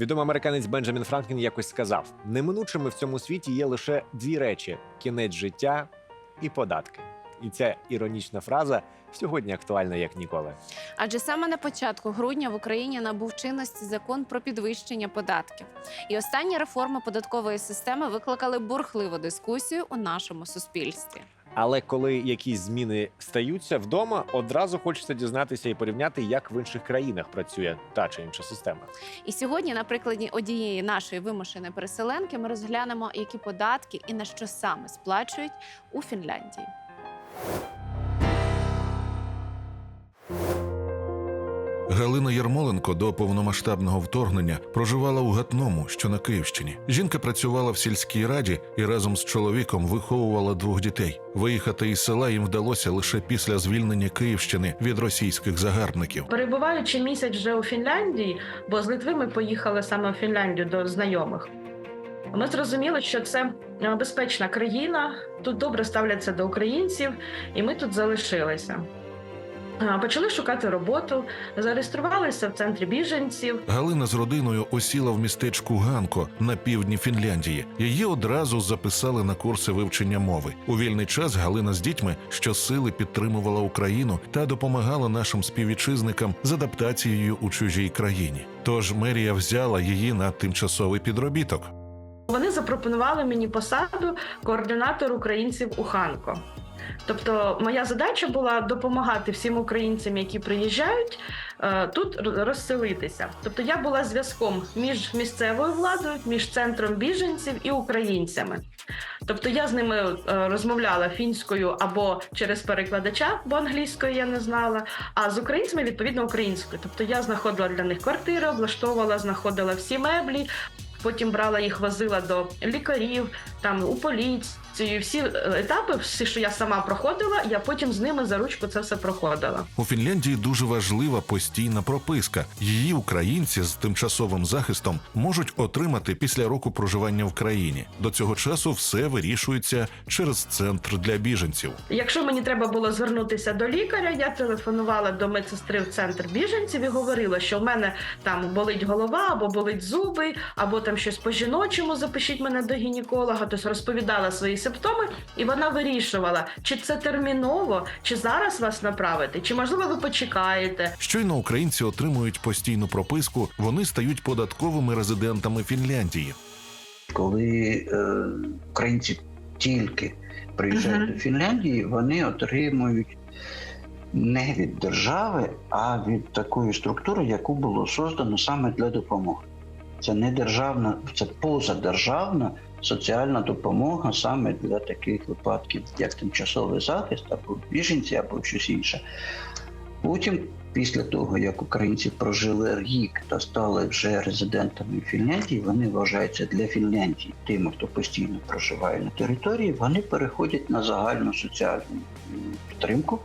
Відомий американець Бенджамін Франклін якось сказав: неминучими в цьому світі є лише дві речі: кінець життя і податки. І ця іронічна фраза сьогодні актуальна як ніколи. Адже саме на початку грудня в Україні набув чинності закон про підвищення податків. І останні реформи податкової системи викликали бурхливу дискусію у нашому суспільстві. Але коли якісь зміни стаються вдома, одразу хочеться дізнатися і порівняти, як в інших країнах працює та чи інша система. І сьогодні, на прикладі однієї нашої вимушеної переселенки, ми розглянемо, які податки і на що саме сплачують у Фінляндії. Галина Ярмоленко до повномасштабного вторгнення проживала у Гатному, що на Київщині. Жінка працювала в сільській раді і разом з чоловіком виховувала двох дітей. Виїхати із села їм вдалося лише після звільнення Київщини від російських загарбників. Перебуваючи місяць вже у Фінляндії, бо з Литви ми поїхали саме в Фінляндію до знайомих. Ми зрозуміли, що це е, безпечна країна, тут добре ставляться до українців, і ми тут залишилися. Почали шукати роботу, зареєструвалися в центрі біженців. Галина з родиною осіла в містечку Ганко на півдні Фінляндії. Її одразу записали на курси вивчення мови. У вільний час Галина з дітьми щосили підтримувала Україну та допомагала нашим співвітчизникам з адаптацією у чужій країні. Тож мерія взяла її на тимчасовий підробіток. Вони запропонували мені посаду координатор українців у Ханко. Тобто, моя задача була допомагати всім українцям, які приїжджають, е, тут розселитися. Тобто, я була зв'язком між місцевою владою, між центром біженців і українцями. Тобто я з ними е, розмовляла фінською або через перекладача, бо англійської я не знала. А з українцями відповідно українською. Тобто я знаходила для них квартири, облаштовувала, знаходила всі меблі. Потім брала їх, возила до лікарів, там у поліцію. Всі е, етапи, всі, що я сама проходила, я потім з ними за ручку це все проходила. У Фінляндії дуже важлива постійна прописка. Її українці з тимчасовим захистом можуть отримати після року проживання в країні. До цього часу все вирішується через центр для біженців. Якщо мені треба було звернутися до лікаря, я телефонувала до медсестри в центр біженців і говорила, що в мене там болить голова, або болить зуби, або там щось по жіночому, запишіть мене до гінеколога. Тобто розповідала свої симптоми, і вона вирішувала, чи це терміново, чи зараз вас направити, чи можливо ви почекаєте. Щойно українці отримують постійну прописку, вони стають податковими резидентами Фінляндії. коли е, українці тільки приїжджають Мгм. до Фінляндії, вони отримують не від держави, а від такої структури, яку було создано саме для допомоги. Це не державна, це позадержавна соціальна допомога саме для таких випадків, як тимчасовий захист, або біженці, або щось інше. Потім, після того, як українці прожили рік та стали вже резидентами Фінляндії, вони вважаються для Фінляндії тими, хто постійно проживає на території, вони переходять на загальну соціальну підтримку.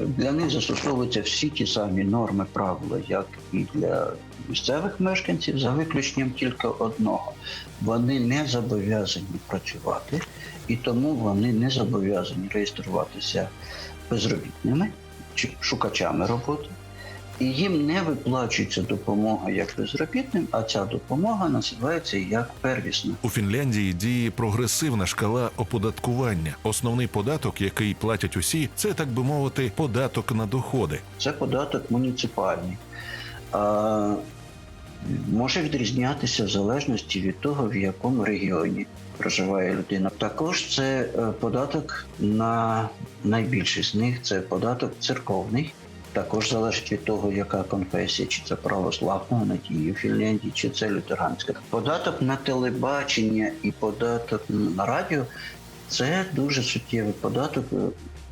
Для них застосовуються всі ті самі норми правила, як і для місцевих мешканців, за виключенням тільки одного. Вони не зобов'язані працювати, і тому вони не зобов'язані реєструватися безробітними чи шукачами роботи. І їм не виплачується допомога як безробітним, а ця допомога називається як первісна. У Фінляндії діє прогресивна шкала оподаткування. Основний податок, який платять усі, це так би мовити, податок на доходи. Це податок муніципальний. А, може відрізнятися в залежності від того, в якому регіоні проживає людина. Також це е, податок на найбільший з них це податок церковний. Також залежить від того, яка конфесія, чи це православна надія в Фінляндії, чи це лютеранська. Податок на телебачення і податок на радіо це дуже суттєвий податок е,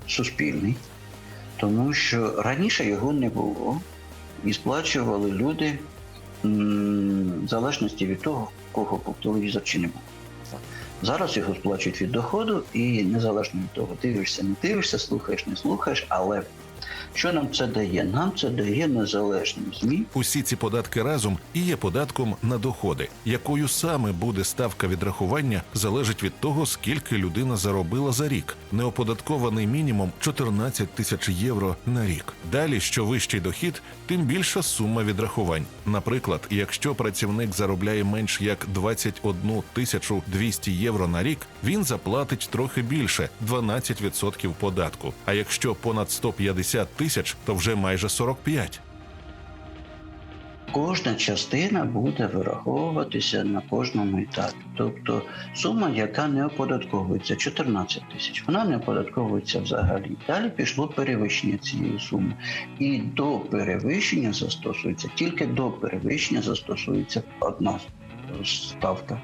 суспільний тому що раніше його не було, і сплачували люди в залежності від того, кого був телевізор чи не був. Зараз його сплачують від доходу, і незалежно від того, дивишся, не дивишся, слухаєш, не слухаєш, але Що нам це дає? Нам це дає незалежність ЗМІ. Усі ці податки разом і є податком на доходи. Якою саме буде ставка відрахування, залежить від того, скільки людина заробила за рік. Неоподаткований мінімум 14 тисяч євро на рік. Далі, що вищий дохід, тим більша сума відрахувань. Наприклад, якщо працівник заробляє менш як 21 тисячу 200 євро на рік, він заплатить трохи більше 12% податку. А якщо понад 150 тисяч, то вже майже 45. Кожна частина буде вираховуватися на кожному етапі. Тобто сума, яка не оподатковується, 14 тисяч, вона не оподатковується взагалі. Далі пішло перевищення цієї суми. І до перевищення застосується, тільки до перевищення застосується одна ставка.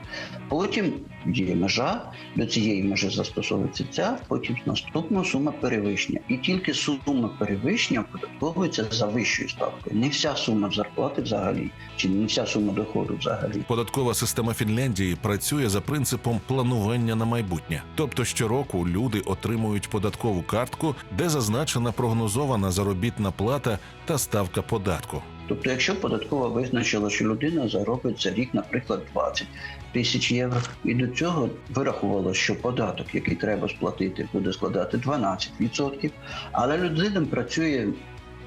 Потім є межа, до цієї межі застосовується ця, потім наступна сума перевищення. І тільки сума перевищення оподатковується за вищою ставкою. Не вся сума зарплати взагалі, чи не вся сума доходу взагалі. Податкова система Фінляндії працює за принципом планування на майбутнє. Тобто щороку люди отримують податкову картку, де зазначена прогнозована заробітна плата та ставка податку. Тобто, якщо податкова визначила, що людина заробить за рік, наприклад, 20 тисяч євро, і до цього вирахувала, що податок, який треба сплатити, буде складати 12%, але людина працює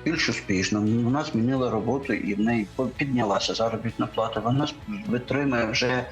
більш успішно, вона змінила роботу і в неї піднялася заробітна плата. Вона витримує вже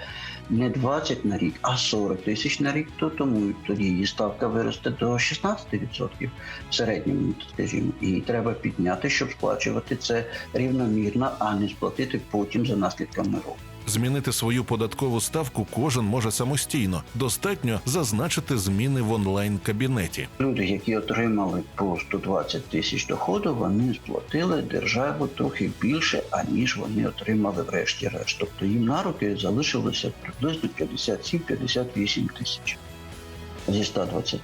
не 20 на рік, а 40 тисяч на рік, то тому тоді її ставка виросте до 16% в середньому, скажімо, і треба підняти, щоб сплачувати це рівномірно, а не сплатити потім за наслідками року. Змінити свою податкову ставку кожен може самостійно. Достатньо зазначити зміни в онлайн-кабінеті. Люди, які отримали по 120 тисяч доходу, вони сплатили державу трохи більше, аніж вони отримали врешті-решт. Тобто їм на руки залишилося приблизно 57-58 тисяч зі 120.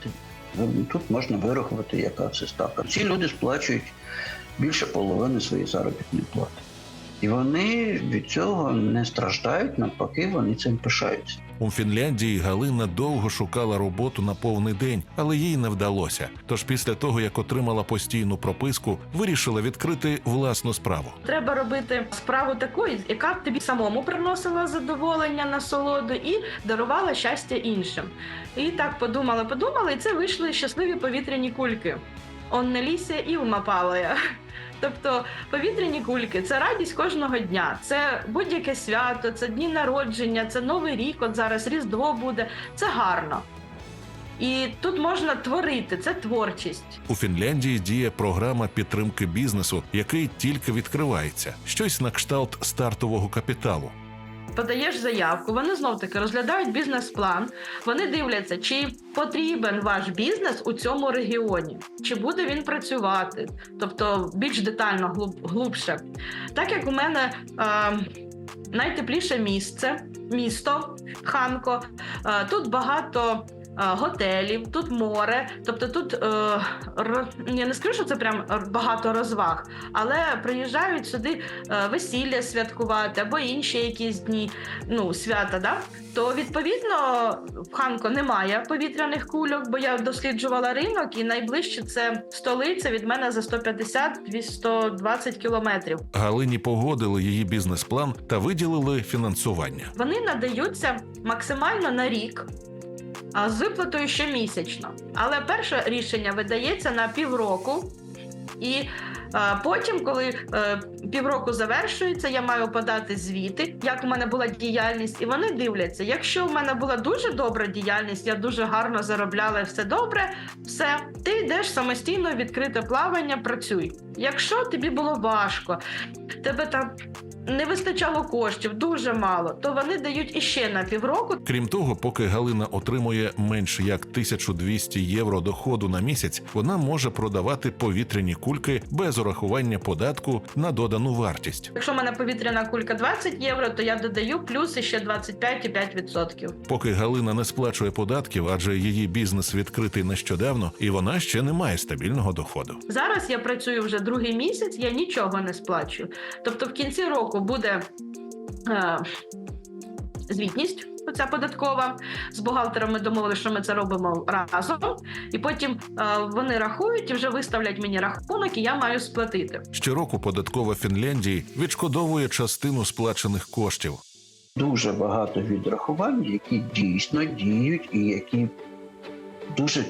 Тут можна вирахувати, яка це ставка. Ці люди сплачують більше половини своєї заробітної плати. І вони від цього не страждають, навпаки, вони цим пишаються. У Фінляндії Галина довго шукала роботу на повний день, але їй не вдалося. Тож після того, як отримала постійну прописку, вирішила відкрити власну справу. Треба робити справу такою, яка б тобі самому приносила задоволення, насолоду і дарувала щастя іншим. І так подумала, подумала, і це вийшли щасливі повітряні кульки. Он не ліся і умапалая. Тобто повітряні кульки це радість кожного дня. Це будь-яке свято, це дні народження, це новий рік. От зараз Різдво буде. Це гарно. І тут можна творити, це творчість. У Фінляндії діє програма підтримки бізнесу, який тільки відкривається, щось на кшталт стартового капіталу. Подаєш заявку, вони знов таки розглядають бізнес-план. Вони дивляться, чи потрібен ваш бізнес у цьому регіоні, чи буде він працювати, тобто більш детально, глуб, глубше. Так як у мене е, найтепліше місце, місто Ханко, е, тут багато. Готелів, тут море, тобто тут е, я не скажу, що це прям багато розваг, але приїжджають сюди е, весілля святкувати або інші якісь дні, ну свята, да? то відповідно в Ханко немає повітряних кульок, бо я досліджувала ринок, і найближче це столиця від мене за 150-120 кілометрів. Галині погодили її бізнес-план та виділили фінансування. Вони надаються максимально на рік. А з виплатою щомісячно. Але перше рішення видається на півроку, і е, потім, коли е, півроку завершується, я маю подати звіти, як у мене була діяльність, і вони дивляться. Якщо в мене була дуже добра діяльність, я дуже гарно заробляла все добре, все, ти йдеш самостійно відкрите плавання, працюй. Якщо тобі було важко, тебе там не вистачало коштів, дуже мало, то вони дають іще на півроку. Крім того, поки Галина отримує менш як 1200 євро доходу на місяць, вона може продавати повітряні кульки без урахування податку на додану вартість. Якщо в мене повітряна кулька 20 євро, то я додаю плюс ще 25,5%. Поки Галина не сплачує податків, адже її бізнес відкритий нещодавно, і вона ще не має стабільного доходу. Зараз я працюю вже другий місяць, я нічого не сплачую. Тобто в кінці року буде е, звітність. Ця податкова з бухгалтером ми домовилися, що ми це робимо разом, і потім е, вони рахують і вже виставлять мені рахунок, і я маю сплатити. Щороку податкова Фінляндії відшкодовує частину сплачених коштів. Дуже багато відрахувань, які дійсно діють і які дуже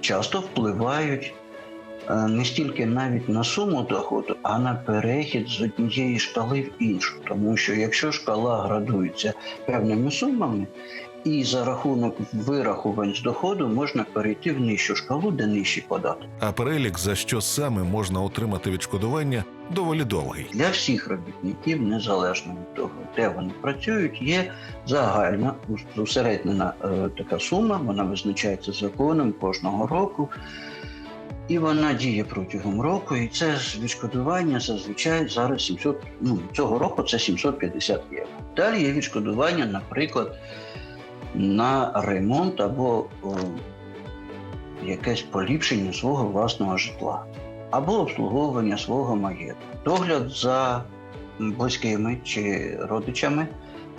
часто впливають не стільки навіть на суму доходу, а на перехід з однієї шкали в іншу. Тому що якщо шкала градується певними сумами, і за рахунок вирахувань з доходу можна перейти в нижчу шкалу, де нижчий податок. А перелік, за що саме можна отримати відшкодування, доволі довгий. Для всіх робітників, незалежно від того, де вони працюють, є загальна усереднена е, така сума. Вона визначається законом кожного року. І вона діє протягом року, і це відшкодування зазвичай зараз 700, ну, цього року це 750 євро. Далі є відшкодування, наприклад, на ремонт або о, якесь поліпшення свого власного житла, або обслуговування свого маєтку. Догляд за близькими чи родичами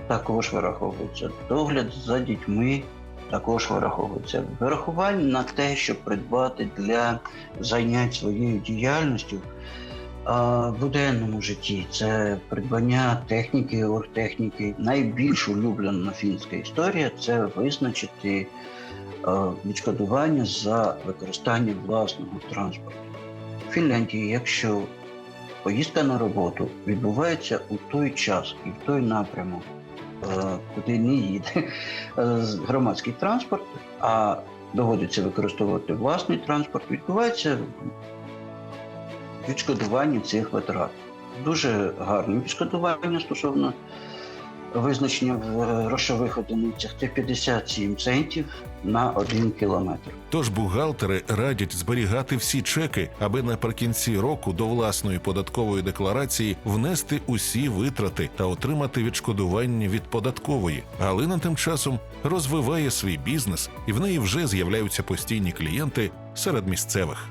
також вираховується. Догляд за дітьми також вираховується. Вирахування на те, щоб придбати для зайнять своєю діяльністю в буденному житті. Це придбання техніки, оргтехніки. Найбільш улюблена фінська історія це визначити відшкодування за використання власного транспорту. В Фінляндії, якщо поїздка на роботу відбувається у той час і в той напрямок, куди не їде е, громадський транспорт, а доводиться використовувати власний транспорт, відбувається відшкодування цих витрат. Дуже гарне відшкодування стосовно визначення в грошових одиницях це 57 центів на 1 кілометр. Тож бухгалтери радять зберігати всі чеки, аби наприкінці року до власної податкової декларації внести усі витрати та отримати відшкодування від податкової. Галина тим часом розвиває свій бізнес, і в неї вже з'являються постійні клієнти серед місцевих.